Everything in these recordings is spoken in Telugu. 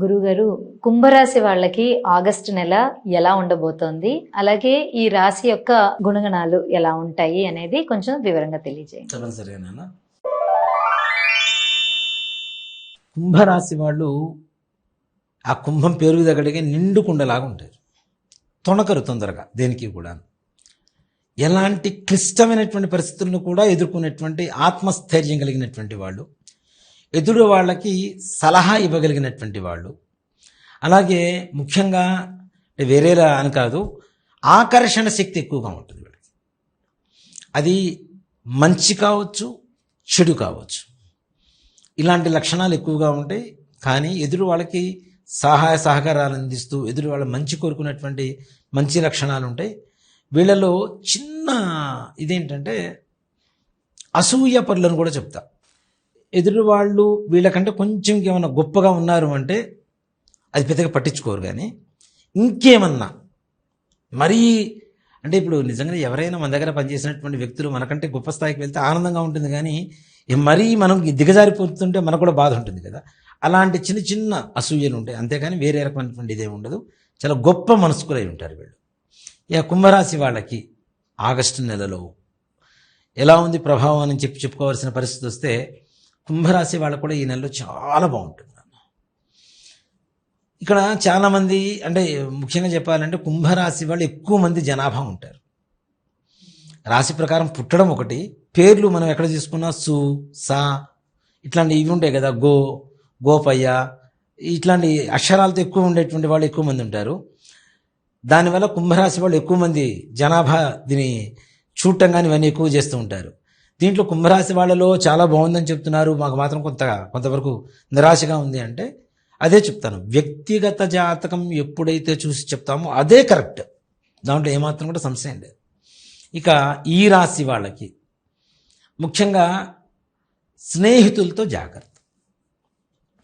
గురుగారు కుంభరాశి వాళ్ళకి ఆగస్టు నెల ఎలా ఉండబోతోంది? అలాగే ఈ రాశి యొక్క గుణగణాలు ఎలా ఉంటాయి అనేది కొంచెం వివరంగా తెలియజేయండి. తప్పనిసరిగా కుంభరాశి వాళ్ళు ఆ కుంభం పేరు దగ్గరికి నిండుకుండలాగా ఉంటారు. తొణకరు తొందరగా దేనికి కూడా. ఎలాంటి క్లిష్టమైనటువంటి పరిస్థితులను కూడా ఎదుర్కొనేటువంటి ఆత్మస్థైర్యం కలిగినటువంటి వాళ్ళు ఎదురు వాళ్ళకి సలహా ఇవ్వగలిగినటువంటి వాళ్ళు. అలాగే ముఖ్యంగా వేరేలా అని కాదు ఆకర్షణ శక్తి ఎక్కువగా ఉంటుంది వీళ్ళకి. అది మంచి కావచ్చు చెడు కావచ్చు. ఇలాంటి లక్షణాలు ఎక్కువగా ఉంటాయి కానీ ఎదురు వాళ్ళకి సహాయ సహకారాలు అందిస్తూ ఎదురు వాళ్ళ మంచి కోరుకున్నటువంటి మంచి లక్షణాలు ఉంటాయి. వీళ్ళలో చిన్న ఇదేంటంటే అసూయ పనులను కూడా చెప్తా. ఎదురు వాళ్ళు వీళ్ళకంటే కొంచెం ఏమైనా గొప్పగా ఉన్నారు అంటే అది పెద్దగా పట్టించుకోరు కానీ ఇంకేమన్నా మరీ అంటే ఇప్పుడు నిజంగా ఎవరైనా మన దగ్గర పనిచేసినటువంటి వ్యక్తులు మనకంటే గొప్ప స్థాయికి వెళ్తే ఆనందంగా ఉంటుంది కానీ మరీ మనం దిగజారిపోతుంటే మనకు కూడా బాధ ఉంటుంది కదా. అలాంటి చిన్న చిన్న అసూయలు ఉంటాయి. అంతేకాని వేరే రకమైనటువంటి ఇదేమి ఉండదు. చాలా గొప్ప మనస్కులై ఉంటారు వీళ్ళు. ఇక కుంభరాశి వాళ్ళకి ఆగస్టు నెలలో ఎలా ఉంది ప్రభావం అని చెప్పి చెప్పుకోవాల్సిన పరిస్థితి వస్తే కుంభరాశి వాళ్ళకు కూడా ఈ నెలలో చాలా బాగుంటుంది. ఇక్కడ చాలామంది అంటే ముఖ్యంగా చెప్పాలంటే కుంభరాశి వాళ్ళు ఎక్కువ మంది జనాభా ఉంటారు. రాశి ప్రకారం పుట్టడం ఒకటి పేర్లు మనం ఎక్కడ తీసుకున్నా సు సా ఇట్లాంటి ఇవి ఉంటాయి కదా గో గోపయ్య ఇట్లాంటి అక్షరాలతో ఎక్కువ ఉండేటువంటి వాళ్ళు ఎక్కువ మంది ఉంటారు. దానివల్ల కుంభరాశి వాళ్ళు ఎక్కువ మంది జనాభా దీన్ని చూడటం కానీ ఇవన్నీ ఎక్కువ చేస్తూ ఉంటారు. దీంట్లో కుంభరాశి వాళ్ళలో చాలా బాగుందని చెప్తున్నారు. మాకు మాత్రం కొంత కొంతవరకు నిరాశగా ఉంది అంటే అదే చెప్తాను. వ్యక్తిగత జాతకం ఎప్పుడైతే చూసి చెప్తామో అదే కరెక్ట్. దాంట్లో ఏమాత్రం కూడా సంశయం లేదు. ఇక ఈ రాశి వాళ్ళకి ముఖ్యంగా స్నేహితులతో జాగ్రత్త.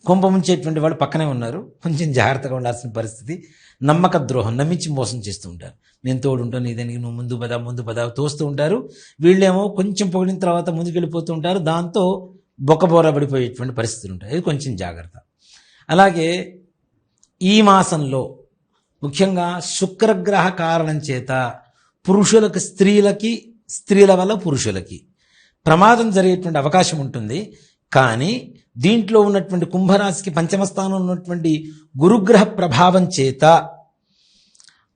కుంభముంచేటువంటి వాళ్ళు పక్కనే ఉన్నారు. కొంచెం జాగ్రత్తగా ఉండాల్సిన పరిస్థితి. నమ్మక ద్రోహం నమ్మించి మోసం చేస్తూ ఉంటారు. నేను తోడు ఉంటాను ఇదానికి నువ్వు ముందు పదా ముందు పదా తోస్తూ ఉంటారు. వీళ్ళేమో కొంచెం పొగిడిన తర్వాత ముందుకు వెళ్ళిపోతూ ఉంటారు. దాంతో బొక్కబోర పడిపోయేటువంటి పరిస్థితులు ఉంటాయి. ఇది కొంచెం జాగ్రత్త. అలాగే ఈ మాసంలో ముఖ్యంగా శుక్రగ్రహ కారణం చేత పురుషులకు స్త్రీలకి స్త్రీల వల్ల పురుషులకి ప్రమాదం జరిగేటువంటి అవకాశం ఉంటుంది. కానీ దీంట్లో ఉన్నటువంటి కుంభరాశికి పంచమ స్థానంలో ఉన్నటువంటి గురుగ్రహ ప్రభావం చేత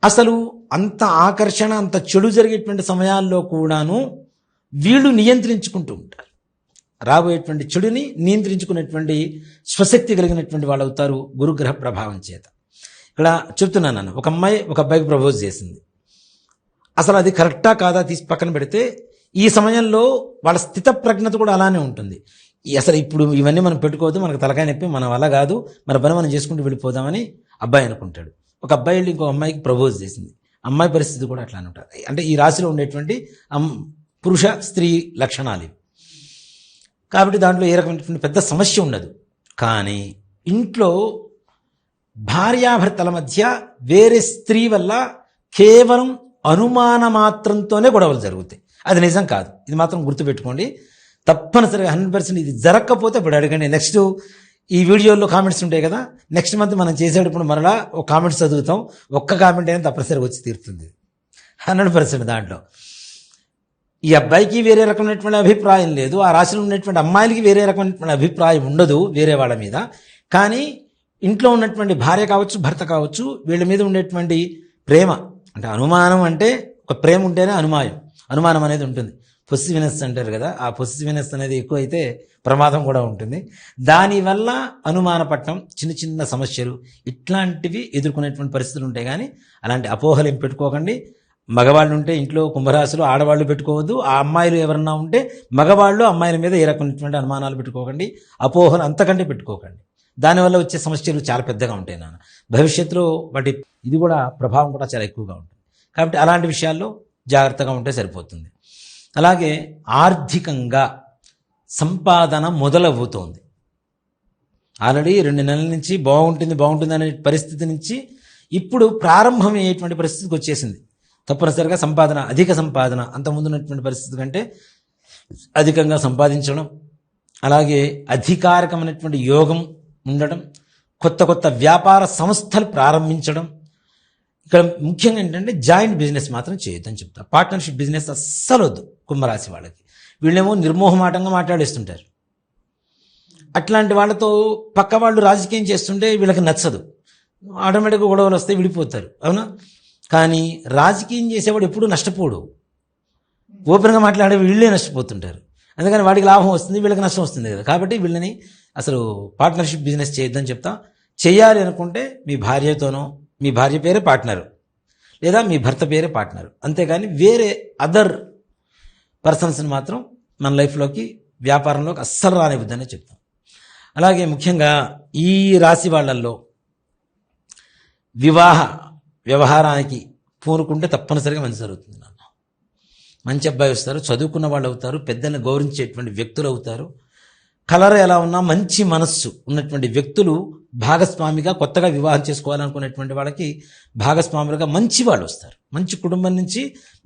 అసలు అంత ఆకర్షణ అంత చెడు జరిగేటువంటి సమయాల్లో కూడాను వీళ్ళు నియంత్రించుకుంటూ ఉంటారు. రాబోయేటువంటి చెడుని నియంత్రించుకునేటువంటి స్వశక్తి కలిగినటువంటి వాళ్ళు అవుతారు గురుగ్రహ ప్రభావం చేత. ఇక్కడ చెప్తున్నాను నన్ను ఒక అమ్మాయి ఒక అబ్బాయికి ప్రపోజ్ చేసింది. అసలు అది కరెక్టా కాదా తీసి పక్కన పెడితే ఈ సమయంలో వాళ్ళ స్థిత ప్రజ్ఞత కూడా అలానే ఉంటుంది. అసలు ఇప్పుడు ఇవన్నీ మనం పెట్టుకోవద్దు మనకు తలకాయ నొప్పి మన వల్ల కాదు మన పని మనం చేసుకుంటూ వెళ్ళిపోదామని అబ్బాయి అనుకుంటాడు. ఒక అబ్బాయి వెళ్ళి ఇంకో అమ్మాయికి ప్రపోజ్ చేసింది. అమ్మాయి పరిస్థితి కూడా అట్లా ఉంటుంది. అంటే ఈ రాశిలో ఉండేటువంటి పురుష స్త్రీ లక్షణాలు కాబట్టి దాంట్లో ఏ రకమైనటువంటి పెద్ద సమస్య ఉండదు. కానీ ఇంట్లో భార్యాభర్తల మధ్య వేరే స్త్రీ వల్ల కేవలం అనుమాన మాత్రంతోనే గొడవలు జరుగుతాయి. అది నిజం కాదు. ఇది మాత్రం గుర్తుపెట్టుకోండి. తప్పనిసరిగా హండ్రెడ్ పర్సెంట్ ఇది జరగకపోతే ఇప్పుడు అడగండి. నెక్స్ట్ ఈ వీడియోలో కామెంట్స్ ఉంటాయి కదా. నెక్స్ట్ మంత్ మనం చేసేటప్పుడు మరలా ఒక కామెంట్స్ చదువుతాం. ఒక్క కామెంట్ అయినా తప్పనిసరిగా వచ్చి తీరుతుంది. హండ్రెడ్ పర్సెంట్ దాంట్లో. ఈ అబ్బాయికి వేరే రకమైనటువంటి అభిప్రాయం లేదు. ఆ రాశిలో ఉన్నటువంటి అమ్మాయిలకి వేరే రకమైనటువంటి అభిప్రాయం ఉండదు వేరే వాళ్ళ మీద. కానీ ఇంట్లో ఉన్నటువంటి భార్య కావచ్చు భర్త కావచ్చు వీళ్ళ మీద ఉండేటువంటి ప్రేమ. అంటే అనుమానం అంటే ఒక ప్రేమ ఉంటేనే అనుమాయం. అనుమానం అనేది ఉంటుంది. పొసిసివ్నెస్ అంటారు కదా ఆ పొసిసివ్నెస్ అనేది ఎక్కువ అయితే ప్రమాదం కూడా ఉంటుంది. దానివల్ల అనుమాన పట్టం చిన్న చిన్న సమస్యలు ఇట్లాంటివి ఎదుర్కొనేటువంటి పరిస్థితులు ఉంటాయి. కానీ అలాంటి అపోహలు ఏం పెట్టుకోకండి. మగవాళ్ళు ఉంటే ఇంట్లో కుంభరాశులు ఆడవాళ్ళు పెట్టుకోవద్దు. ఆ అమ్మాయిలు ఎవరన్నా ఉంటే మగవాళ్ళు అమ్మాయిల మీద ఏ రకమైనటువంటి అనుమానాలు పెట్టుకోకండి. అపోహలు అంతకంటే పెట్టుకోకండి. దానివల్ల వచ్చే సమస్యలు చాలా పెద్దగా ఉంటాయి నాన్న. భవిష్యత్తులో వాటి ఇది కూడా ప్రభావం కూడా చాలా ఎక్కువగా ఉంటుంది. కాబట్టి అలాంటి విషయాల్లో జాగ్రత్తగా ఉంటే సరిపోతుంది. అలాగే ఆర్థికంగా సంపాదన మొదలవుతోంది. ఆల్రెడీ రెండు నెలల నుంచి బాగుంటుంది బాగుంటుంది అనే పరిస్థితి నుంచి ఇప్పుడు ప్రారంభమయ్యేటువంటి పరిస్థితికి వచ్చేసింది. తప్పనిసరిగా సంపాదన అధిక సంపాదన అంతకుముందు ఉన్నటువంటి పరిస్థితి కంటే అధికంగా సంపాదించడం అలాగే అధికారికమైనటువంటి యోగం ఉండడం కొత్త కొత్త వ్యాపార సంస్థలు ప్రారంభించడం. ఇక్కడ ముఖ్యంగా ఏంటంటే జాయింట్ బిజినెస్ మాత్రం చేయొద్దని చెప్తారు. పార్ట్నర్షిప్ బిజినెస్ అస్సలు వద్దు కుంభరాశి వాళ్ళకి. వీళ్ళేమో నిర్మోహమాటంగా మాట్లాడేస్తుంటారు. అట్లాంటి వాళ్ళతో పక్క వాళ్ళు రాజకీయం చేస్తుంటే వీళ్ళకి నచ్చదు. ఆటోమేటిక్గా గొడవలు వస్తే విడిపోతారు. అవునా? కానీ రాజకీయం చేసేవాడు ఎప్పుడూ నష్టపోడు. ఓపెన్గా మాట్లాడే వీళ్ళే నష్టపోతుంటారు. అందుకని వాడికి లాభం వస్తుంది వీళ్ళకి నష్టం వస్తుంది కదా. కాబట్టి వీళ్ళని అసలు పార్ట్నర్షిప్ బిజినెస్ చేయొద్దని చెప్తా. చేయాలి అనుకుంటే మీ భార్యతోనో మీ భార్య పేరే పార్ట్నరు. లేదా మీ భర్త పేరే పార్ట్నరు. అంతేగాని వేరే అదర్ పర్సన్స్ని మాత్రం మన లైఫ్లోకి వ్యాపారంలోకి అస్సలు రానివ్వద్దనే చెప్తాం. అలాగే ముఖ్యంగా ఈ రాశి వాళ్ళల్లో వివాహ వ్యవహారానికి పూనుకుంటే తప్పనిసరిగా మంచి జరుగుతుంది నాన్న. మంచి అబ్బాయి వస్తారు చదువుకున్న వాళ్ళు అవుతారు పెద్దల్ని గౌరవించేటువంటి వ్యక్తులు అవుతారు. కలర్ ఎలా ఉన్నా మంచి మనస్సు ఉన్నటువంటి వ్యక్తులు భాగస్వామిగా కొత్తగా వివాహం చేసుకోవాలనుకునేటువంటి వాళ్ళకి భాగస్వాములుగా మంచి వాళ్ళు వస్తారు. మంచి కుటుంబం నుంచి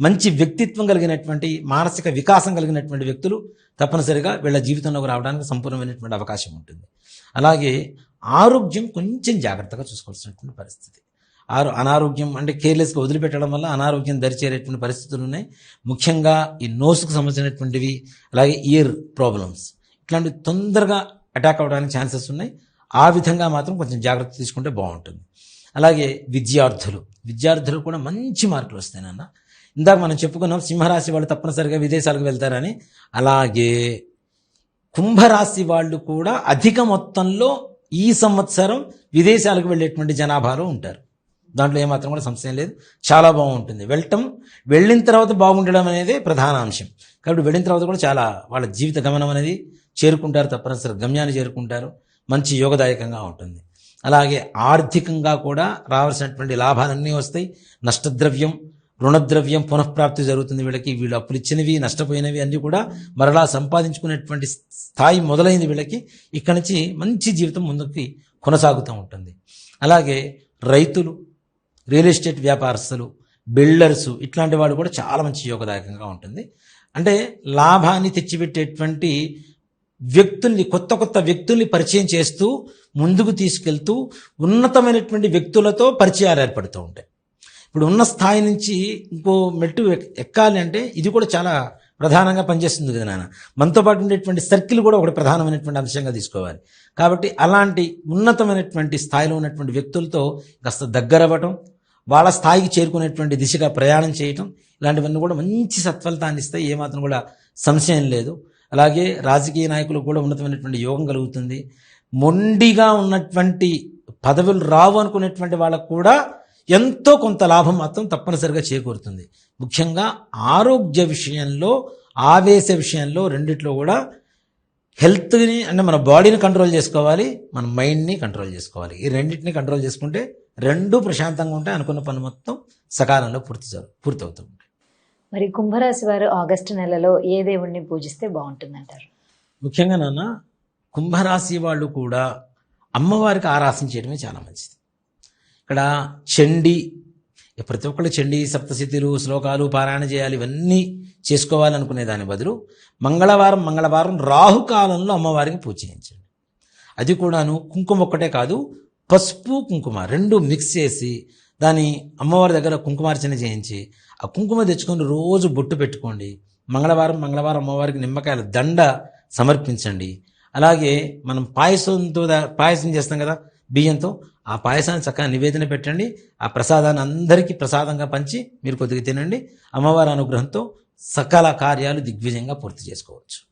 మంచి వ్యక్తిత్వం కలిగినటువంటి మానసిక వికాసం కలిగినటువంటి వ్యక్తులు తప్పనిసరిగా వీళ్ళ జీవితంలోకి రావడానికి సంపూర్ణమైనటువంటి అవకాశం ఉంటుంది. అలాగే ఆరోగ్యం కొంచెం జాగ్రత్తగా చూసుకోవాల్సినటువంటి పరిస్థితి. ఆరు అనారోగ్యం అంటే కేర్లెస్గా వదిలిపెట్టడం వల్ల అనారోగ్యం దరిచేరేటువంటి పరిస్థితులు ఉన్నాయి. ముఖ్యంగా ఈ నోసుకు సంబంధించినటువంటివి అలాగే ఇయర్ ప్రాబ్లమ్స్. ఇట్లాంటి తొందరగా అటాక్ అవ్వడానికి ఛాన్సెస్ ఉన్నాయి. ఆ విధంగా మాత్రం కొంచెం జాగ్రత్త తీసుకుంటే బాగుంటుంది. అలాగే విద్యార్థులు. విద్యార్థులు కూడా మంచి మార్కులు వస్తాయి నాన్న. ఇందాక మనం చెప్పుకున్నాం సింహరాశి వాళ్ళు తప్పనిసరిగా విదేశాలకు వెళ్తారని. అలాగే కుంభరాశి వాళ్ళు కూడా అధిక మొత్తంలో ఈ సంవత్సరం విదేశాలకు వెళ్ళేటువంటి జనాభాలో ఉంటారు. దాంట్లో ఏమాత్రం కూడా సంశయం లేదు. చాలా బాగుంటుంది. వెళ్ళటం వెళ్ళిన తర్వాత బాగుండడం అనేది ప్రధాన అంశం. కాబట్టి వెళ్ళిన తర్వాత కూడా చాలా వాళ్ళ జీవిత గమనం అనేది చేరుకుంటారు తప్పనిసరి గమ్యాన్ని చేరుకుంటారు. మంచి యోగదాయకంగా ఉంటుంది. అలాగే ఆర్థికంగా కూడా రావాల్సినటువంటి లాభాలన్నీ వస్తాయి. నష్టద్రవ్యం రుణద్రవ్యం పునఃప్రాప్తి జరుగుతుంది వీళ్ళకి. వీళ్ళు అప్పులు ఇచ్చినవి నష్టపోయినవి అన్నీ కూడా మరలా సంపాదించుకునేటువంటి స్థాయి మొదలైంది వీళ్ళకి. ఇక్కడి నుంచి మంచి జీవితం ముందుకి కొనసాగుతూ ఉంటుంది. అలాగే రైతులు రియల్ ఎస్టేట్ వ్యాపారస్తులు బిల్డర్స్ ఇట్లాంటి వాళ్ళు కూడా చాలా మంచి యోగదాయకంగా ఉంటుంది. అంటే లాభాన్ని తెచ్చిపెట్టేటువంటి వ్యక్తుల్ని కొత్త కొత్త వ్యక్తుల్ని పరిచయం చేస్తూ ముందుకు తీసుకెళ్తూ ఉన్నతమైనటువంటి వ్యక్తులతో పరిచయాలు ఏర్పడుతూ ఉంటాయి. ఇప్పుడు ఉన్న స్థాయి నుంచి ఇంకో మెట్టు ఎక్కాలి అంటే ఇది కూడా చాలా ప్రధానంగా పనిచేస్తుంది కదా నాన్న. మనతో పాటు ఉండేటువంటి సర్కిల్ కూడా ఒకటి ప్రధానమైనటువంటి అంశంగా తీసుకోవాలి. కాబట్టి అలాంటి ఉన్నతమైనటువంటి స్థాయిలో ఉన్నటువంటి వ్యక్తులతో కాస్త దగ్గరవ్వటం వాళ్ళ స్థాయికి చేరుకునేటువంటి దిశగా ప్రయాణం చేయటం ఇలాంటివన్నీ కూడా మంచి సత్ఫలితాన్ని ఇస్తాయి. ఏమాత్రం కూడా సంశయం లేదు. అలాగే రాజకీయ నాయకులకు కూడా ఉన్నతమైనటువంటి యోగం కలుగుతుంది. మొండిగా ఉన్నటువంటి పదవులు రావు అనుకునేటువంటి వాళ్ళకు కూడా ఎంతో కొంత లాభం మాత్రం తప్పనిసరిగా చేకూరుతుంది. ముఖ్యంగా ఆరోగ్య విషయంలో ఆవేశ విషయంలో రెండిట్లో కూడా హెల్త్ని అంటే మన బాడీని కంట్రోల్ చేసుకోవాలి మన మైండ్ని కంట్రోల్ చేసుకోవాలి. ఈ రెండింటిని కంట్రోల్ చేసుకుంటే రెండు ప్రశాంతంగా ఉంటే అనుకున్న పని మొత్తం సకాలంలో పూర్తి పూర్తవుతుంది. మరి కుంభరాశి వారు ఆగస్టు నెలలో ఏ దేవుణ్ణి పూజిస్తే బాగుంటుందంటారు? ముఖ్యంగా నాన్న కుంభరాశి వాళ్ళు కూడా అమ్మవారికి ఆరాధన చేయడమే చాలా మంచిది. ఇక్కడ చండి ప్రతి ఒక్కళ్ళు చండి సప్తశతిలు శ్లోకాలు పారాయణ చేయాలి ఇవన్నీ చేసుకోవాలనుకునే దాని బదులు మంగళవారం మంగళవారం రాహుకాలంలో అమ్మవారికి పూజ చేయించండి. అది కూడాను కుంకుమ ఒక్కటే కాదు పసుపు కుంకుమ రెండు మిక్స్ చేసి దాని అమ్మవారి దగ్గర కుంకుమార్చన చేయించి ఆ కుంకుమ తెచ్చుకొని రోజు బొట్టు పెట్టుకోండి. మంగళవారం మంగళవారం అమ్మవారికి నిమ్మకాయల దండ సమర్పించండి. అలాగే మనం పాయసంతో దా- పాయసం చేస్తాం కదా బియ్యంతో ఆ పాయసాన్ని చక్కగా నివేదన పెట్టండి. ఆ ప్రసాదాన్ని అందరికీ ప్రసాదంగా పంచి మీరు కొద్దిగా తినండి. అమ్మవారి అనుగ్రహంతో సకల కార్యాలు దిగ్విజయంగా పూర్తి చేసుకోవచ్చు.